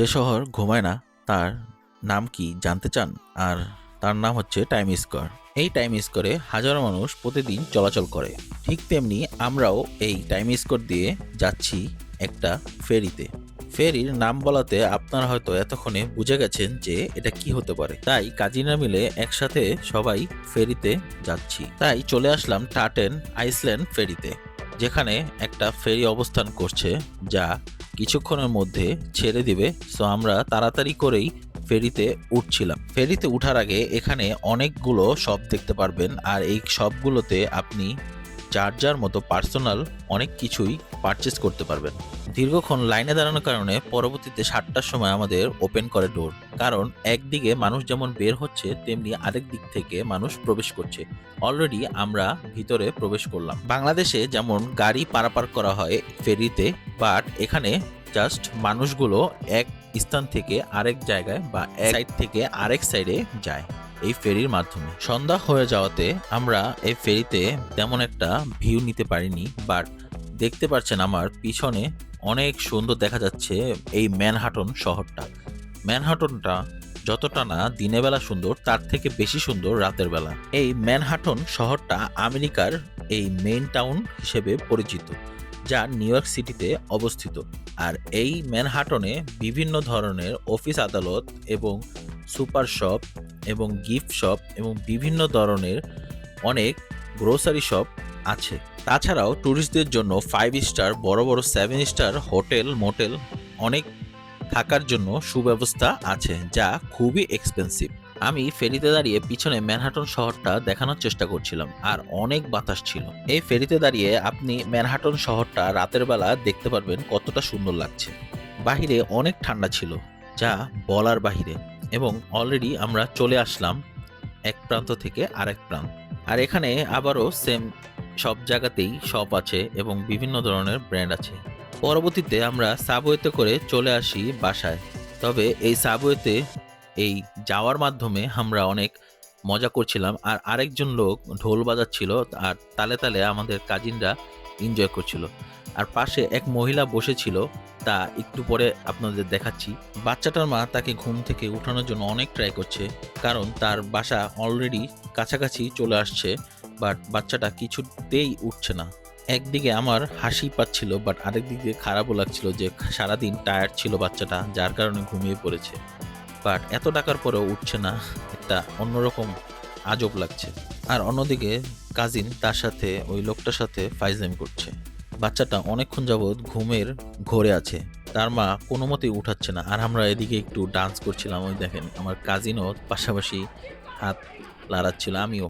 যে শহর ঘুমায় না, তার নাম কি জানতে চান? আর তার নাম হচ্ছে টাইম স্কোয়ার এই টাইম স্কোয়ারে হাজারো মানুষ প্রতিদিন চলাচল করে। ঠিক তেমনি আমরাও এই টাইম স্কোয়ার দিয়ে যাচ্ছি একটা ফেরিতে। ফেরির নাম বলাতে আপনারা হয়তো এতক্ষণে বুঝে গেছেন যে এটা কি হতে পারে। তাই কাজিনা মিলে একসাথে সবাই ফেরিতে যাচ্ছি। তাই চলে আসলাম টাটেন আইসল্যান্ড ফেরিতে, যেখানে একটা ফেরি অবস্থান করছে যা কিছুক্ষণের মধ্যে ছেড়ে দিবে সো আমরা তাড়াতাড়ি করেই ফেরিতে উঠছিলাম। ফেরিতে উঠার আগে এখানে অনেকগুলো শপ দেখতে পারবেন, আর এই শপগুলোতে আপনি যার যার মতো পার্সোনাল অনেক কিছুই পারচেস করতে পারবেন। দীর্ঘক্ষণ লাইনে দাঁড়ানোর কারণে পরবর্তীতে সাতটার সময় আমাদের ওপেন করে ডোর কারণ একদিকে মানুষ যেমন বের হচ্ছে, তেমনি আরেক দিক থেকে মানুষ প্রবেশ করছে। অলরেডি আমরা ভিতরে প্রবেশ করলাম। বাংলাদেশে যেমন গাড়ি পারাপার করা হয় ফেরিতে বাট এখানে জাস্ট মানুষগুলো এক স্থান থেকে আরেক জায়গায় বা এক সাইড থেকে আরেক সাইডে যায় এই ফেরির মাধ্যমে। সন্ধ্যা হয়ে যাওয়াতে আমরা এই ফেরিতে তেমন একটা ভিউ নিতে পারিনি বাট দেখতে পাচ্ছেন আমার পিছনে অনেক সুন্দর দেখা যাচ্ছে এই ম্যানহাটন শহরটা। ম্যানহাটনটা যতটা না দিনের বেলা সুন্দর, তার থেকে বেশি সুন্দর রাতের বেলা। এই ম্যানহাটন শহরটা আমেরিকার এই মেইন টাউন হিসেবে পরিচিত, যা নিউ ইয়র্ক সিটিতে অবস্থিত। আর এই ম্যানহাটনে বিভিন্ন ধরনের অফিস আদালত এবং সুপার শপ এবং গিফট শপ এবং বিভিন্ন ধরনের অনেক গ্রোসারি শপ আছে। তাছাড়াও ট্যুরিস্টদের জন্য ফাইভ স্টার বড় বড় সেভেন স্টার হোটেল, মোটেল অনেক থাকার জন্য সুব্যবস্থা আছে যা খুবই এক্সপেন্সিভ আমি ফেরিতে দাঁড়িয়ে পিছনে ম্যানহাটন শহরটা দেখানোর চেষ্টা করছিলাম, আর অনেক বাতাস ছিল। এই ফেরিতে দাঁড়িয়ে আপনি ম্যানহাটন শহরটা রাতের বেলা দেখতে পারবেন কতটা সুন্দর লাগছে। বাহিরে অনেক ঠান্ডা ছিল, যা বলার বাহিরে, এবং অলরেডি আমরা চলে আসলাম এক প্রান্ত থেকে আরেক প্রান্ত। আর এখানে আবারও সেম সব জায়গাতেই শপ আছে এবং বিভিন্ন ধরনের ব্র্যান্ড আছে। পরবর্তীতে আমরা সাবওয়েতে করে চলে আসি বাসায়। তবে এই সাবওয়েতে এই যাওয়ার মাধ্যমে আমরা অনেক মজা করছিলাম আর আরেকজন লোক ঢোল বাজাচ্ছিল আর তালে তালে আমাদের কাজিনরা এনজয় করছিল। আর পাশে এক মহিলা বসেছিল, তা একটু পরে আপনাদের দেখাচ্ছি। বাচ্চাটার মা তাকে ঘুম থেকে উঠানোর জন্য অনেক ট্রাই করছে, কারণ তার বাসা অলরেডি কাছাকাছি চলে আসছে বাট বাচ্চাটা কিছুতেই উঠছে না। একদিকে আমার হাসি পাচ্ছিল বাট আরেক দিকে খারাপও লাগছিল যে সারাদিন টায়ার্ড ছিল বাচ্চাটা, যার কারণে ঘুমিয়ে পড়েছে। বাট এত টাকার পরেও উঠছে না, একটা অন্যরকম আজব লাগছে। আর অন্যদিকে কাজিন তার সাথে, ওই লোকটার সাথে ফাইজলামি করছে। বাচ্চাটা অনেকক্ষণ যাবৎ ঘুমের ঘরে আছে। তার মা কোনো মতেই উঠাচ্ছে না। আর আমরা এদিকে একটু ডান্স করছিলাম, ওই দেখেন, আমার কাজিনও পাশাপাশি হাত লাড়াচ্ছিল, আমিও।